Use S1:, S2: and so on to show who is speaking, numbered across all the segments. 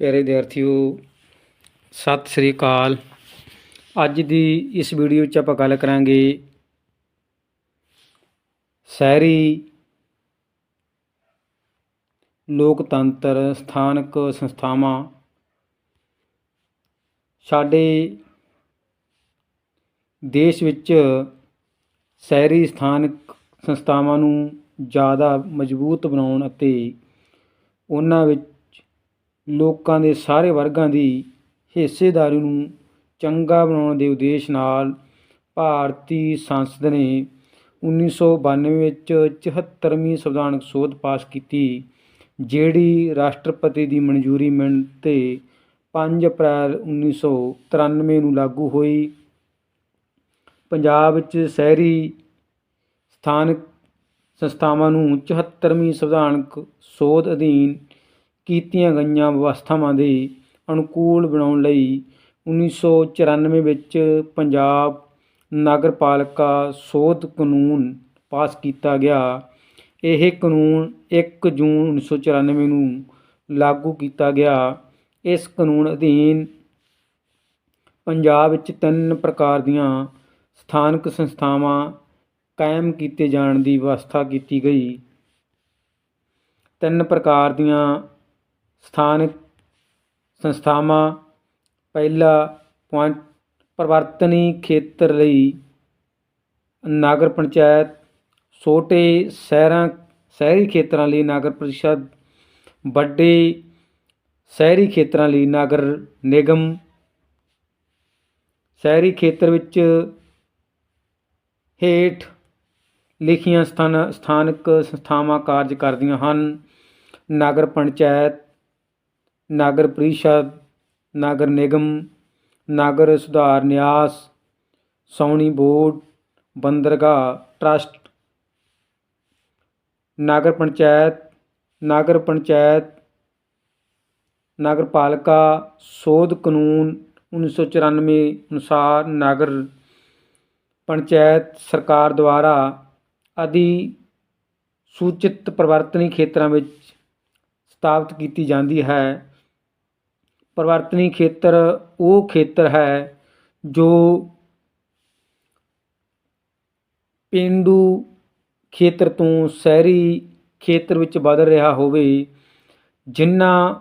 S1: ਪਿਆਰੇ ਵਿਦਿਆਰਥੀਓ, ਸਤਿ ਸ੍ਰੀ ਅਕਾਲ। ਅੱਜ ਦੀ ਇਸ ਵੀਡੀਓ 'ਚ ਆਪਾਂ ਗੱਲ ਕਰਾਂਗੇ ਸ਼ਹਿਰੀ ਲੋਕਤੰਤਰ ਸਥਾਨਕ ਸੰਸਥਾਵਾਂ। ਸਾਡੇ ਦੇਸ਼ ਵਿੱਚ ਸ਼ਹਿਰੀ ਸਥਾਨਕ ਸੰਸਥਾਵਾਂ ਨੂੰ ਜ਼ਿਆਦਾ ਮਜ਼ਬੂਤ ਬਣਾਉਣ ਅਤੇ ਉਹਨਾਂ ਵਿੱਚ ਲੋਕਾਂ ਦੇ ਸਾਰੇ ਵਰਗਾਂ ਦੀ ਹਿੱਸੇਦਾਰੀ ਨੂੰ ਚੰਗਾ ਬਣਾਉਣ ਦੇ ਉਦੇਸ਼ ਨਾਲ ਭਾਰਤੀ ਸੰਸਦ ਨੇ 1992 ਵਿੱਚ 74ਵੀਂ ਸੰਵਿਧਾਨਕ ਸੋਧ ਪਾਸ ਕੀਤੀ, ਜਿਹੜੀ ਰਾਸ਼ਟਰਪਤੀ ਦੀ ਮਨਜ਼ੂਰੀ ਮਿਲਣ 'ਤੇ 5 ਅਪ੍ਰੈਲ 1993 ਨੂੰ ਲਾਗੂ ਹੋਈ। ਪੰਜਾਬ ਵਿੱਚ ਸ਼ਹਿਰੀ ਸਥਾਨਕ ਸੰਸਥਾਵਾਂ ਨੂੰ 74ਵੀਂ ਸੰਵਿਧਾਨਕ ਸੋਧ ਅਧੀਨ ਕੀਤੀਆਂ ਗਈਆਂ ਵਿਵਸਥਾਵਾਂ ਦੇ ਅਨੁਕੂਲ ਬਣਾਉਣ ਲਈ 1994 ਵਿੱਚ ਪੰਜਾਬ ਨਗਰਪਾਲਿਕਾ ਸੋਧ ਕਾਨੂੰਨ ਪਾਸ ਕੀਤਾ ਗਿਆ। ਇਹ ਕਾਨੂੰਨ ਇੱਕ ਜੂਨ 1994 ਨੂੰ ਲਾਗੂ ਕੀਤਾ ਗਿਆ। ਇਸ ਕਾਨੂੰਨ ਅਧੀਨ ਪੰਜਾਬ ਵਿੱਚ ਤਿੰਨ ਪ੍ਰਕਾਰ ਦੀਆਂ ਸਥਾਨਕ ਸੰਸਥਾਵਾਂ ਕਾਇਮ ਕੀਤੇ ਜਾਣ ਦੀ ਵਿਵਸਥਾ ਕੀਤੀ ਗਈ। ਤਿੰਨ ਪ੍ਰਕਾਰ ਦੀਆਂ ਸਥਾਨਕ ਸੰਸਥਾਵਾਂ ਪਹਿਲਾ ਪੁਆਇੰਟ, ਪਰਿਵਰਤਨੀ ਖੇਤਰ ਲਈ ਨਗਰ ਪੰਚਾਇਤ, ਛੋਟੇ ਸ਼ਹਿਰਾਂ, ਸ਼ਹਿਰੀ ਖੇਤਰਾਂ ਲਈ ਨਗਰ ਪ੍ਰੀਸ਼ਦ, ਵੱਡੇ ਸ਼ਹਿਰੀ ਖੇਤਰਾਂ ਲਈ ਨਗਰ ਨਿਗਮ, ਸ਼ਹਿਰੀ ਖੇਤਰ ਵਿੱਚ ਹੇਠ ਲਿਖੀਆਂ ਸਥਾਨ, ਸਥਾਨਕ ਸੰਸਥਾਵਾਂ ਕਾਰਜ ਕਰਦੀਆਂ ਹਨ। ਨਗਰ ਪੰਚਾਇਤ ਨਾਗਰ ਪ੍ਰੀਸ਼ਦ, ਨਾਗਰ ਨਿਗਮ, ਨਾਗਰ ਸੁਧਾਰ ਨਿਆਸ ਸੌਣੀ ਬੋਰਡ, ਬੰਦਰਗਾਹ ਟਰੱਸਟ, ਨਾਗਰ ਪੰਚਾਇਤ ਨਾਗਰ ਪੰਚਾਇਤ ਨਗਰਪਾਲਿਕਾ ਸੋਧ ਕਾਨੂੰਨ 1994 ਅਨੁਸਾਰ ਨਗਰ ਪੰਚਾਇਤ ਸਰਕਾਰ ਦੁਆਰਾ ਆਦਿ ਸੂਚਿਤ ਪਰਿਵਰਤਨੀ ਖੇਤਰਾਂ ਵਿੱਚ ਸਥਾਪਿਤ ਕੀਤੀ ਜਾਂਦੀ ਹੈ। ਪਰਿਵਰਤਨੀ ਖੇਤਰ ਉਹ ਖੇਤਰ ਹੈ ਜੋ ਪੇਂਡੂ ਖੇਤਰ ਤੋਂ ਸ਼ਹਿਰੀ ਖੇਤਰ ਵਿੱਚ ਬਦਲ ਰਿਹਾ ਹੋਵੇ ਜਿਨ੍ਹਾਂ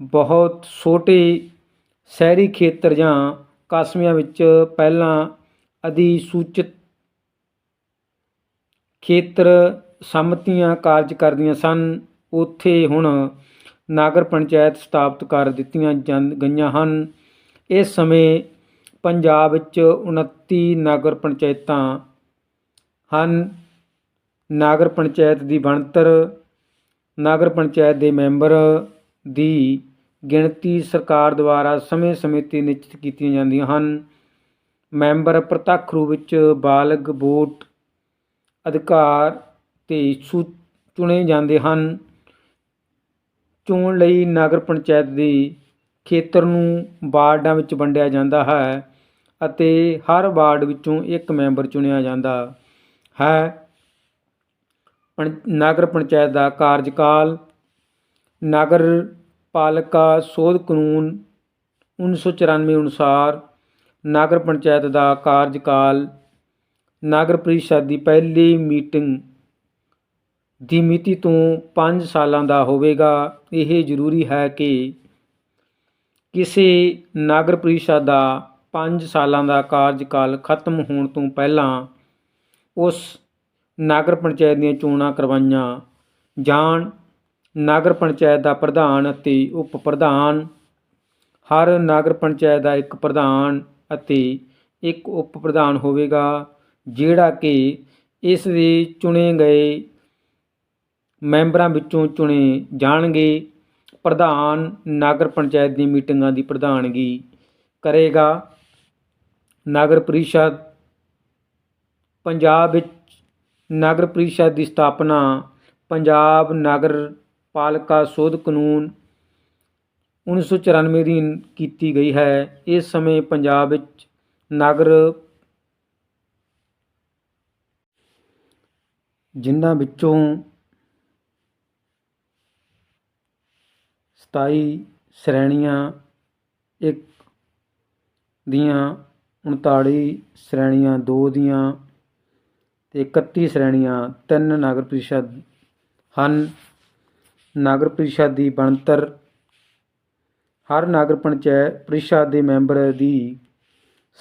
S1: ਬਹੁਤ ਛੋਟੇ ਸ਼ਹਿਰੀ ਖੇਤਰ ਜਾਂ ਕਸਮਿਆਂ ਵਿੱਚ ਪਹਿਲਾਂ ਅਧਿਸੂਚਿਤ ਖੇਤਰ ਸੰਮਤੀਆਂ ਕਾਰਜ ਕਰਦੀਆਂ ਸਨ, ਉੱਥੇ ਹੁਣ ਨਾਗਰ ਪੰਚਾਇਤ ਸਥਾਪਿਤ ਕਰ ਦਿੱਤੀਆਂ ਜਾਂਦ ਗਈਆਂ ਹਨ। ਇਸ ਸਮੇਂ ਪੰਜਾਬ ਵਿੱਚ 29 ਨਾਗਰ ਪੰਚਾਇਤਾਂ ਹਨ। ਨਾਗਰ ਪੰਚਾਇਤ ਦੀ ਬਣਤਰ, ਨਾਗਰ ਪੰਚਾਇਤ ਦੇ ਮੈਂਬਰ ਦੀ ਗਿਣਤੀ ਸਰਕਾਰ ਦੁਆਰਾ ਸਮੇਂ-ਸਮੇਂ 'ਤੇ ਨਿਸ਼ਚਿਤ ਕੀਤੀਆਂ ਜਾਂਦੀਆਂ ਹਨ। ਮੈਂਬਰ ਪ੍ਰਤੱਖ ਰੂਪ ਵਿੱਚ ਬਾਲਗ, ਵੋਟ ਅਧਿਕਾਰ ਤੇ ਚੁਣੇ ਜਾਂਦੇ ਹਨ। ਚੋਣ ਲਈ ਨਗਰ ਪੰਚਾਇਤ ਦੀ ਖੇਤਰ ਨੂੰ ਵਾਰਡਾਂ ਵਿੱਚ ਵੰਡਿਆ ਜਾਂਦਾ ਹੈ ਅਤੇ ਹਰ ਵਾਰਡ ਵਿੱਚੋਂ ਇੱਕ ਮੈਂਬਰ ਚੁਣਿਆ ਜਾਂਦਾ ਹੈ। ਪੰ, ਨਗਰ ਪੰਚਾਇਤ ਦਾ ਕਾਰਜਕਾਲ ਨਗਰ ਪਾਲਿਕਾ ਸੋਧ ਕਾਨੂੰਨ 1994 ਅਨੁਸਾਰ ਨਗਰ ਪੰਚਾਇਤ ਦਾ ਕਾਰਜਕਾਲ ਨਗਰ ਪ੍ਰੀਸ਼ਦ ਦੀ ਪਹਿਲੀ ਮੀਟਿੰਗ ਦੀ ਮਿਤੀ ਤੋਂ 5 ਸਾਲਾਂ ਦਾ ਹੋਵੇਗਾ। ਇਹ ਜ਼ਰੂਰੀ ਹੈ ਕਿ ਕਿਸੇ ਨਗਰ ਪ੍ਰੀਸ਼ਦ ਦਾ 5 ਸਾਲਾਂ ਦਾ ਕਾਰਜਕਾਲ ਖਤਮ ਹੋਣ ਤੋਂ ਪਹਿਲਾਂ ਉਸ ਨਗਰ ਪੰਚਾਇਤ ਦੀਆਂ ਚੋਣਾਂ ਕਰਵਾਈਆਂ ਜਾਣ। ਨਗਰ ਪੰਚਾਇਤ ਦਾ ਪ੍ਰਧਾਨ ਅਤੇ ਉਪ ਪ੍ਰਧਾਨ, ਹਰ ਨਗਰ ਪੰਚਾਇਤ ਦਾ ਇੱਕ ਪ੍ਰਧਾਨ ਅਤੇ ਇੱਕ ਉਪ ਪ੍ਰਧਾਨ ਹੋਵੇਗਾ, ਜਿਹੜਾ ਕਿ ਇਸ ਦੇ ਚੁਣੇ ਗਏ ਮੈਂਬਰਾਂ ਵਿੱਚੋਂ ਚੁਣੇ ਜਾਣਗੇ। ਪ੍ਰਧਾਨ ਨਗਰ ਪੰਚਾਇਤ ਦੀ ਮੀਟਿੰਗਾਂ ਦੀ ਪ੍ਰਧਾਨਗੀ ਕਰੇਗਾ। ਨਗਰ ਪ੍ਰੀਸ਼ਦ ਪੰਜਾਬ ਵਿੱਚ ਨਗਰ ਪ੍ਰੀਸ਼ਦ ਦੀ ਸਥਾਪਨਾ, ਪੰਜਾਬ ਨਗਰ ਪਾਲਿਕਾ ਸੋਧ ਕਾਨੂੰਨ 1994 ਦੀ ਕੀਤੀ ਗਈ ਹੈ। ਇਸ ਸਮੇਂ ਪੰਜਾਬ ਵਿੱਚ ਨਗਰ ਜਿਨ੍ਹਾਂ ਵਿੱਚੋਂ 27 ਸ਼੍ਰੇਣੀਆਂ, ਇੱਕ ਦੀਆਂ 39 ਸ਼੍ਰੇਣੀਆਂ, ਦੋ ਦੀਆਂ ਅਤੇ ਇਕੱਤੀ ਸ਼੍ਰੇਣੀਆਂ, ਤਿੰਨ ਨਗਰ ਪ੍ਰੀਸ਼ਦ ਹਨ। ਨਗਰ ਪ੍ਰੀਸ਼ਦ ਦੀ ਬਣਤਰ, ਹਰ ਨਗਰ ਪੰਚਾਇਤ ਪ੍ਰੀਸ਼ਦ ਦੇ ਮੈਂਬਰ ਦੀ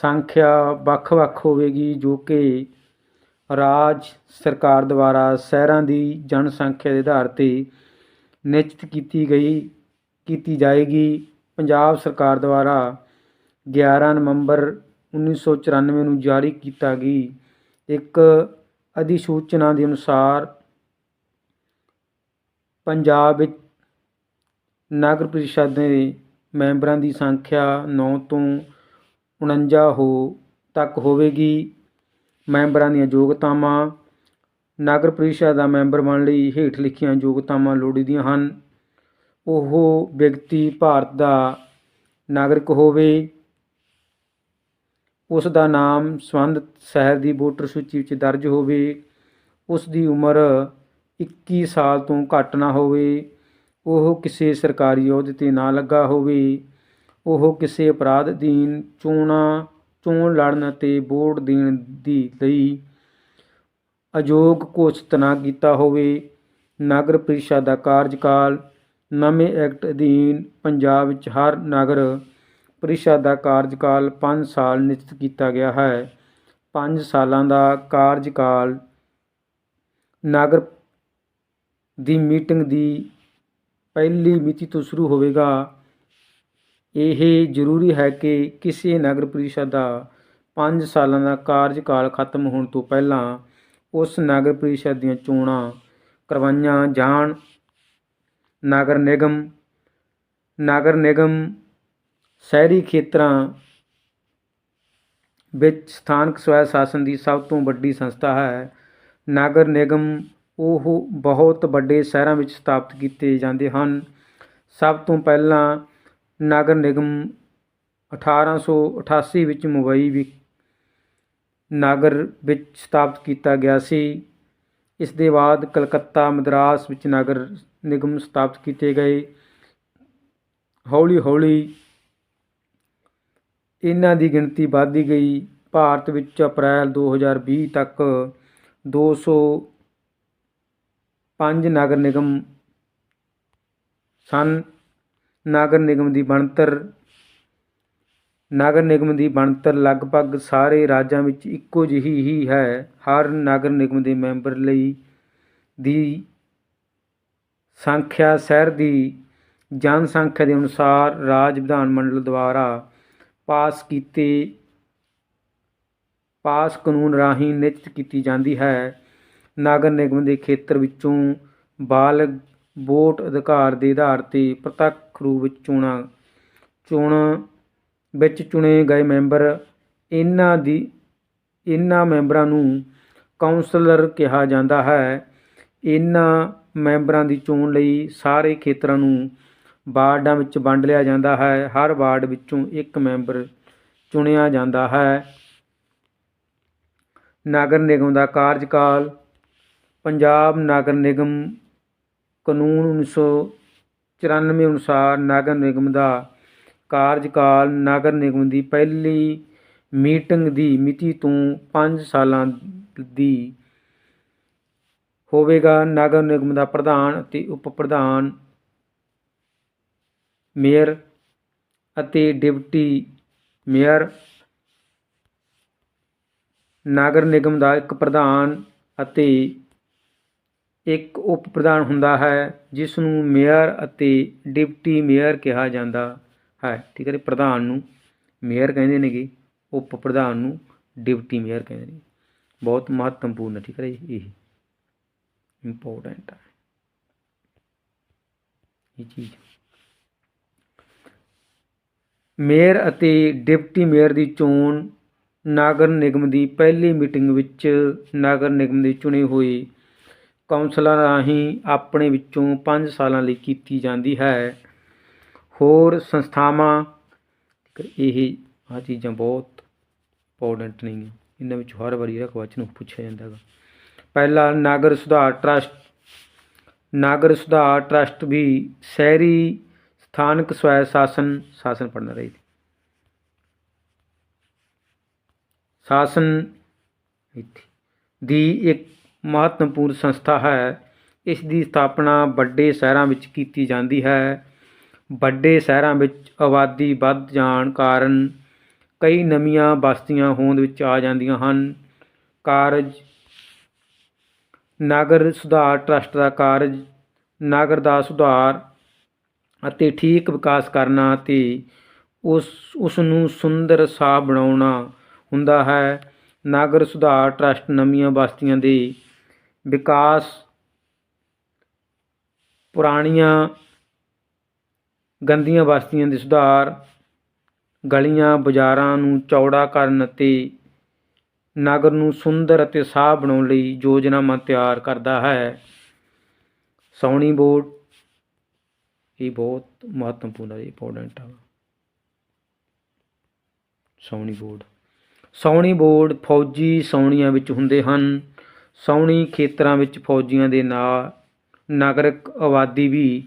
S1: ਸੰਖਿਆ ਵੱਖ-ਵੱਖ ਹੋਵੇਗੀ, ਜੋ ਕਿ ਰਾਜ ਸਰਕਾਰ ਦੁਆਰਾ ਸ਼ਹਿਰਾਂ ਦੀ ਜਨਸੰਖਿਆ ਦੇ ਆਧਾਰ ਤੇ ਨਿਸ਼ਚਿਤ ਕੀਤੀ ਗਈ। ਕੀਤੀ ਜਾਏਗੀ। ਪੰਜਾਬ ਸਰਕਾਰ ਦੁਆਰਾ 11 ਨਵੰਬਰ 1994 ਨੂੰ ਜਾਰੀ ਕੀਤਾ ਗਈ ਇੱਕ ਅਧਿਸੂਚਨਾ ਦੇ ਅਨੁਸਾਰ ਪੰਜਾਬ ਵਿੱਚ ਨਗਰ ਪ੍ਰੀਸ਼ਦ ਦੇ ਮੈਂਬਰਾਂ ਦੀ ਸੰਖਿਆ 9 ਤੋਂ 49 ਹੋ ਤੱਕ ਹੋਵੇਗੀ। ਮੈਂਬਰਾਂ ਦੀਆਂ ਯੋਗਤਾਵਾਂ ਨਗਰ ਪ੍ਰੀਸ਼ਦ ਦਾ ਮੈਂਬਰ ਬਣਨ ਲਈ ਹੇਠ ਲਿਖੀਆਂ ਯੋਗਤਾਵਾਂ ਲੋੜੀਂਦੀਆਂ ਹਨ। ਉਹ ਵਿਅਕਤੀ ਭਾਰਤ ਦਾ ਨਾਗਰਿਕ ਹੋਵੇ। ਉਸ ਦਾ ਨਾਮ ਸੰਬੰਧਿਤ ਸ਼ਹਿਰ ਦੀ ਵੋਟਰ ਸੂਚੀ ਵਿੱਚ ਦਰਜ ਹੋਵੇ। ਉਸ ਦੀ ਉਮਰ 21 ਸਾਲ ਤੋਂ ਘੱਟ ਨਾ ਹੋਵੇ। ਉਹ ਕਿਸੇ ਸਰਕਾਰੀ ਅਹੁਦੇ ਤੇ ਨਾ ਲੱਗਾ ਹੋਵੇ। ਉਹ ਕਿਸੇ ਅਪਰਾਧ ਅਧੀਨ ਚੋਣਾਂ, ਚੋਣ ਲੜਨ ਅਤੇ ਵੋਟ ਦੇਣ ਦੀ ਲਈ ਅਯੋਗ ਘੋਸ਼ਿਤ ਨਾ ਕੀਤਾ ਹੋਵੇ। ਨਗਰ ਪ੍ਰੀਸ਼ਦ ਦਾ ਕਾਰਜਕਾਲ ਨਵੇਂ ਐਕਟ ਅਧੀਨ ਪੰਜਾਬ ਵਿੱਚ ਹਰ ਨਗਰ ਪ੍ਰੀਸ਼ਦ ਦਾ ਕਾਰਜਕਾਲ 5 ਸਾਲ ਨਿਸ਼ਚਿਤ ਕੀਤਾ ਗਿਆ ਹੈ। 5 ਸਾਲਾਂ ਦਾ ਕਾਰਜਕਾਲ ਨਗਰ ਦੀ ਮੀਟਿੰਗ ਦੀ ਪਹਿਲੀ ਮਿਤੀ ਤੋਂ ਸ਼ੁਰੂ ਹੋਵੇਗਾ। ਇਹ ਜ਼ਰੂਰੀ ਹੈ ਕਿ ਕਿਸੇ ਨਗਰ ਪ੍ਰੀਸ਼ਦ ਦਾ 5 ਸਾਲਾਂ ਦਾ ਕਾਰਜਕਾਲ ਖਤਮ ਹੋਣ ਤੋਂ ਪਹਿਲਾਂ ਉਸ ਨਗਰ ਪ੍ਰੀਸ਼ਦ ਦੀਆਂ ਚੋਣਾਂ ਕਰਵਾਈਆਂ ਜਾਣ। ਨਗਰ ਨਿਗਮ ਨਗਰ ਨਿਗਮ ਸ਼ਹਿਰੀ ਖੇਤਰਾਂ ਵਿੱਚ ਸਥਾਨਕ ਸਵੈ ਸ਼ਾਸਨ ਦੀ ਸਭ ਤੋਂ ਵੱਡੀ ਸੰਸਥਾ ਹੈ। ਨਗਰ ਨਿਗਮ ਉਹ ਬਹੁਤ ਵੱਡੇ ਸ਼ਹਿਰਾਂ ਵਿੱਚ ਸਥਾਪਿਤ ਕੀਤੇ ਜਾਂਦੇ ਹਨ। ਸਭ ਤੋਂ ਪਹਿਲਾਂ ਨਗਰ ਨਿਗਮ 1888 ਵਿੱਚ ਮੁੰਬਈ ਵਿੱਚ ਨਗਰ ਵਿੱਚ ਸਥਾਪਿਤ ਕੀਤਾ ਗਿਆ ਸੀ। ਇਸ ਦੇ ਬਾਅਦ ਕਲਕੱਤਾ ਮਦਰਾਸ ਵਿੱਚ ਨਗਰ ਨਿਗਮ ਸਥਾਪਿਤ ਕੀਤੇ ਗਏ। ਹੌਲੀ ਹੌਲੀ ਇਹਨਾਂ ਦੀ ਗਿਣਤੀ ਵੱਧਦੀ ਗਈ। ਭਾਰਤ ਵਿੱਚ ਅਪ੍ਰੈਲ 2020 ਤੱਕ 205 ਨਗਰ ਨਿਗਮ ਸਨ। ਨਗਰ ਨਿਗਮ ਦੀ ਬਣਤਰ ਨਗਰ ਨਿਗਮ ਦੀ ਬਣਤਰ ਲਗਭਗ ਸਾਰੇ ਰਾਜਾਂ ਵਿੱਚ ਇੱਕੋ ਜਿਹੀ ਹੀ ਹੈ। ਹਰ ਨਗਰ ਨਿਗਮ ਦੇ ਮੈਂਬਰ ਲਈ ਦੀ ਸੰਖਿਆ ਸ਼ਹਿਰ ਦੀ ਜਨਸੰਖਿਆ ਦੇ ਅਨੁਸਾਰ ਰਾਜ ਵਿਧਾਨ ਮੰਡਲ ਦੁਆਰਾ ਪਾਸ ਕੀਤੇ, ਪਾਸ ਕਾਨੂੰਨ ਰਾਹੀਂ ਨਿਸ਼ਚਿਤ ਕੀਤੀ ਜਾਂਦੀ ਹੈ। ਨਗਰ ਨਿਗਮ ਦੇ ਖੇਤਰ ਵਿੱਚੋਂ ਬਾਲਗ ਵੋਟ ਅਧਿਕਾਰ ਦੇ ਆਧਾਰ ਤੇ ਪ੍ਰਤੱਖ ਰੂਪ ਵਿੱਚ ਚੋਣਾਂ ਚੋਣਾਂ ਵਿੱਚ ਚੁਣੇ ਗਏ ਮੈਂਬਰ ਇਹਨਾਂ ਦੀ, ਇਹਨਾਂ ਮੈਂਬਰਾਂ ਨੂੰ ਕਾਉਂਸਲਰ ਕਿਹਾ ਜਾਂਦਾ ਹੈ। ਇਹਨਾਂ ਮੈਂਬਰਾਂ ਦੀ ਚੋਣ ਲਈ ਸਾਰੇ ਖੇਤਰਾਂ ਨੂੰ ਵਾਰਡਾਂ ਵਿੱਚ ਵੰਡ ਲਿਆ ਜਾਂਦਾ ਹੈ। ਹਰ ਵਾਰਡ ਵਿੱਚੋਂ ਇੱਕ ਮੈਂਬਰ ਚੁਣਿਆ ਜਾਂਦਾ ਹੈ। ਨਗਰ ਨਿਗਮ ਦਾ ਕਾਰਜਕਾਲ ਪੰਜਾਬ ਨਗਰ ਨਿਗਮ ਕਾਨੂੰਨ 1994 ਅਨੁਸਾਰ ਨਗਰ ਨਿਗਮ ਦਾ ਕਾਰਜਕਾਲ ਨਗਰ ਨਿਗਮ ਦੀ ਪਹਿਲੀ ਮੀਟਿੰਗ ਦੀ ਮਿਤੀ ਤੋਂ 5 ਸਾਲਾਂ ਦੀ ਹੋਵੇਗਾ। ਨਗਰ ਨਿਗਮ ਦਾ ਪ੍ਰਧਾਨ ਅਤੇ ਉਪ ਪ੍ਰਧਾਨ ਮੇਅਰ ਅਤੇ ਡਿਪਟੀ ਮੇਅਰ ਨਗਰ ਨਿਗਮ ਦਾ ਇੱਕ ਪ੍ਰਧਾਨ ਅਤੇ ਇੱਕ ਉਪ ਪ੍ਰਧਾਨ ਹੁੰਦਾ ਹੈ ਜਿਸ ਨੂੰ ਮੇਅਰ ਅਤੇ ਡਿਪਟੀ ਮੇਅਰ ਕਿਹਾ ਜਾਂਦਾ ਹੈ, ਠੀਕ ਹੈ ਜੀ, ਪ੍ਰਧਾਨ ਨੂੰ ਮੇਅਰ ਕਹਿੰਦੇ ਨੇਗੇ, ਉਪ ਪ੍ਰਧਾਨ ਨੂੰ ਡਿਪਟੀ ਮੇਅਰ ਕਹਿੰਦੇ ਨੇ ਬਹੁਤ ਮਹੱਤਵਪੂਰਨ ਹੈ, ਠੀਕ ਹੈ ਜੀ, ਇਹ ਇੰਪੋਰਟੈਂਟ ਹੈ। ਇਹ ਚੀਜ਼। ਮੇਅਰ ਅਤੇ ਡਿਪਟੀ ਮੇਅਰ ਦੀ ਚੋਣ ਨਾਗਰ ਨਿਗਮ ਦੀ ਪਹਿਲੀ ਮੀਟਿੰਗ ਵਿੱਚ ਨਾਗਰ ਨਿਗਮ ਦੇ ਚੁਣੇ ਹੋਏ ਕੌਂਸਲਰ ਰਾਹੀਂ ਆਪਣੇ ਵਿੱਚੋਂ 5 ਸਾਲਾਂ ਲਈ ਕੀਤੀ ਜਾਂਦੀ ਹੈ। ਹੋਰ ਸੰਸਥਾਵਾਂ ਇਹ ਆ ਚੀਜ਼ਾਂ ਬਹੁਤ ਇੰਪੋਰਟੈਂਟ ਨਹੀਂ ਇਹਨਾਂ ਵਿੱਚ ਹਰ ਵਾਰੀ ਇਹਦਾ ਕੁਐਸਚਨ ਪੁੱਛਿਆ ਜਾਂਦਾ ਹੈਗਾ। ਪਹਿਲਾ, ਨਾਗਰ ਸੁਧਾਰ ਟਰਸਟ। ਨਾਗਰ ਸੁਧਾਰ ਟਰਸਟ ਵੀ ਸ਼ਹਿਰੀ ਸਥਾਨਕ ਸਵੈ ਸ਼ਾਸਨ ਸ਼ਾਸਨ ਪੜਨਾ ਰਹੀ ਸ਼ਾਸਨ ਦੀ ਇੱਕ ਮਹੱਤਵਪੂਰਨ ਸੰਸਥਾ ਹੈ। ਇਸ ਦੀ ਸਥਾਪਨਾ ਵੱਡੇ ਸ਼ਹਿਰਾਂ ਵਿੱਚ ਕੀਤੀ ਜਾਂਦੀ ਹੈ। ਵੱਡੇ ਸ਼ਹਿਰਾਂ ਵਿੱਚ ਆਬਾਦੀ ਵੱਧ ਜਾਣ ਕਾਰਨ ਕਈ ਨਵੀਆਂ ਬਸਤੀਆਂ ਹੋਂਦ ਵਿੱਚ ਆ ਜਾਂਦੀਆਂ ਹਨ। ਕਾਰਜ, ਨਗਰ ਸੁਧਾਰ ਟਰੱਸਟ ਦਾ ਕਾਰਜ, ਨਗਰ ਦਾ ਸੁਧਾਰ ਅਤੇ ਠੀਕ ਵਿਕਾਸ ਕਰਨਾ ਅਤੇ ਉਸ ਉਸ ਨੂੰ ਸੁੰਦਰ ਸਾਫ਼ ਬਣਾਉਣਾ ਹੁੰਦਾ ਹੈ। ਨਗਰ ਸੁਧਾਰ ਟਰੱਸਟ ਨਵੀਆਂ ਬਸਤੀਆਂ ਦੇ ਵਿਕਾਸ ਪੁਰਾਣੀਆਂ ਗੰਦੀਆਂ ਬਸਤੀਆਂ ਦੇ ਸੁਧਾਰ, ਗਲੀਆਂ ਬਾਜ਼ਾਰਾਂ ਨੂੰ ਚੌੜਾ ਕਰਨ ਅਤੇ ਨਗਰ ਨੂੰ ਸੁੰਦਰ ਅਤੇ ਸਾਫ਼ ਬਣਾਉਣ ਲਈ ਯੋਜਨਾਵਾਂ ਤਿਆਰ ਕਰਦਾ ਹੈ। ਸੌਣੀ ਬੋਰਡ ਇਹ ਬਹੁਤ ਮਹੱਤਵਪੂਰਨ ਹੈ ਇੰਪੋਰਟੈਂਟ ਹੈ ਸੌਣੀ ਬੋਰਡ ਸੌਣੀ ਬੋਰਡ ਫੌਜੀ ਸੌਣੀਆਂ ਵਿੱਚ ਹੁੰਦੇ ਹਨ। ਸੌਣੀ ਖੇਤਰਾਂ ਵਿੱਚ ਫੌਜੀਆਂ ਦੇ ਨਾਲ ਨਾਗਰਿਕ ਆਬਾਦੀ ਵੀ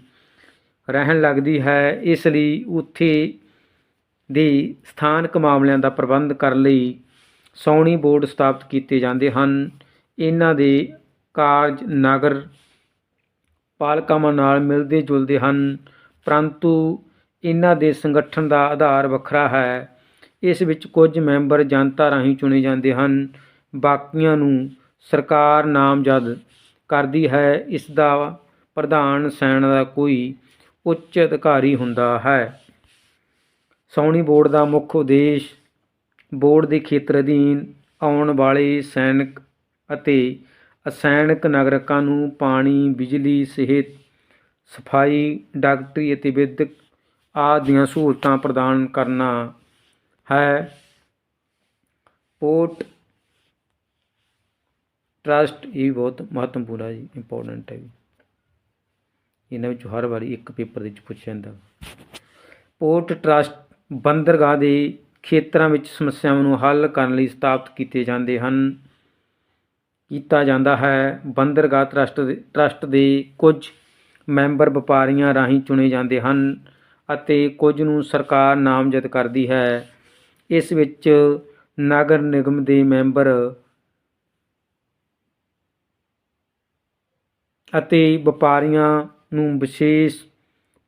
S1: ਰਹਿਣ ਲੱਗਦੀ ਹੈ, ਇਸ ਲਈ ਉੱਥੇ ਦੇ ਸਥਾਨਕ ਮਾਮਲਿਆਂ ਦਾ ਪ੍ਰਬੰਧ ਕਰਨ ਲਈ ਸੌਣੀ ਬੋਰਡ ਸਥਾਪਿਤ ਕੀਤੇ ਜਾਂਦੇ ਹਨ। ਇਹਨਾਂ ਦੇ ਕਾਰਜ ਨਗਰ ਪਾਲਿਕਾਵਾਂ ਨਾਲ ਮਿਲਦੇ ਜੁਲਦੇ ਹਨ, ਪਰੰਤੂ ਇਹਨਾਂ ਦੇ ਸੰਗਠਨ ਦਾ ਆਧਾਰ ਵੱਖਰਾ ਹੈ। ਇਸ ਵਿੱਚ ਕੁਝ ਮੈਂਬਰ ਜਨਤਾ ਰਾਹੀਂ ਚੁਣੇ ਜਾਂਦੇ ਹਨ, ਬਾਕੀਆਂ ਨੂੰ ਸਰਕਾਰ ਨਾਮਜ਼ਦ ਕਰਦੀ ਹੈ। ਇਸ ਦਾ ਪ੍ਰਧਾਨ ਸੈਨਾ ਦਾ ਕੋਈ ਉੱਚ ਅਧਿਕਾਰੀ ਹੁੰਦਾ ਹੈ। ਸੌਣੀ ਬੋਰਡ ਦਾ ਮੁੱਖ ਉਦੇਸ਼ ਬੋਰਡ ਦੇ ਖੇਤਰ ਅਧੀਨ ਆਉਣ ਵਾਲੇ ਸੈਨਿਕ ਅਤੇ ਅਸੈਨਿਕ ਨਾਗਰਿਕਾਂ ਨੂੰ ਪਾਣੀ, ਬਿਜਲੀ, ਸਿਹਤ, ਸਫ਼ਾਈ, ਡਾਕਟਰੀ ਅਤੇ ਵਿਦਿਅਕ ਆਦਿ ਦੀਆਂ ਸਹੂਲਤਾਂ ਪ੍ਰਦਾਨ ਕਰਨਾ ਹੈ। ਪੋਰਟ ਟਰਸਟ ਇਹ ਬਹੁਤ ਮਹੱਤਵਪੂਰਨ ਹੈ ਜੀ, ਇੰਪੋਰਟੈਂਟ ਹੈ ਜੀ। ਇਹਨਾਂ ਵਿੱਚੋਂ ਹਰ ਵਾਰੀ ਇੱਕ ਪੇਪਰ ਦੇ ਵਿੱਚ ਪੁੱਛਿਆ ਜਾਂਦਾ। ਪੋਰਟ ਟਰਸਟ ਬੰਦਰਗਾਹ ਦੇ ਖੇਤਰਾਂ ਵਿੱਚ ਸਮੱਸਿਆਵਾਂ ਨੂੰ ਹੱਲ ਕਰਨ ਲਈ ਸਥਾਪਿਤ ਕੀਤੇ ਜਾਂਦੇ ਹਨ। ਕੀਤਾ ਜਾਂਦਾ ਹੈ। ਬੰਦਰਗਾਹ ਟਰਸਟ ਦੇ ਟਰਸਟ ਦੇ ਕੁਝ ਮੈਂਬਰ ਵਪਾਰੀਆਂ ਰਾਹੀਂ ਚੁਣੇ ਜਾਂਦੇ ਹਨ ਅਤੇ ਕੁਝ ਨੂੰ ਸਰਕਾਰ ਨਾਮਜ਼ਦ ਕਰਦੀ ਹੈ। ਇਸ ਵਿੱਚ ਨਗਰ ਨਿਗਮ ਦੇ ਮੈਂਬਰ ਅਤੇ ਵਪਾਰੀਆਂ ਨੂੰ ਵਿਸ਼ੇਸ਼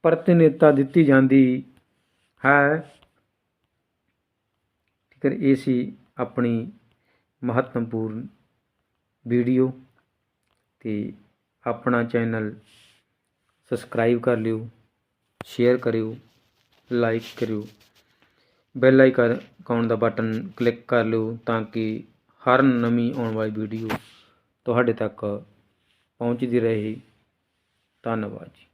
S1: ਪ੍ਰਤੀਨਿਧਤਾ ਦਿੱਤੀ ਜਾਂਦੀ ਹੈ। ਠੀਕ ਹੈ ਇਹ ਸੀ ਆਪਣੀ ਮਹੱਤਵਪੂਰਨ ਵੀਡੀਓ ਤੇ ਆਪਣਾ ਚੈਨਲ ਸਬਸਕ੍ਰਾਈਬ ਕਰ ਲਿਓ, ਸ਼ੇਅਰ ਕਰਿਓ, ਲਾਈਕ ਕਰਿਓ, ਬੈਲ ਆਈਕਨ ਆਉਣ ਦਾ ਬਟਨ ਕਲਿੱਕ ਕਰ ਲਿਓ ਤਾਂ ਕਿ ਹਰ ਨਵੀਂ ਆਉਣ ਵਾਲੀ ਵੀਡੀਓ ਤੁਹਾਡੇ ਤੱਕ ਪਹੁੰਚਦੀ ਰਹੇ। ਧੰਨਵਾਦ ਜੀ।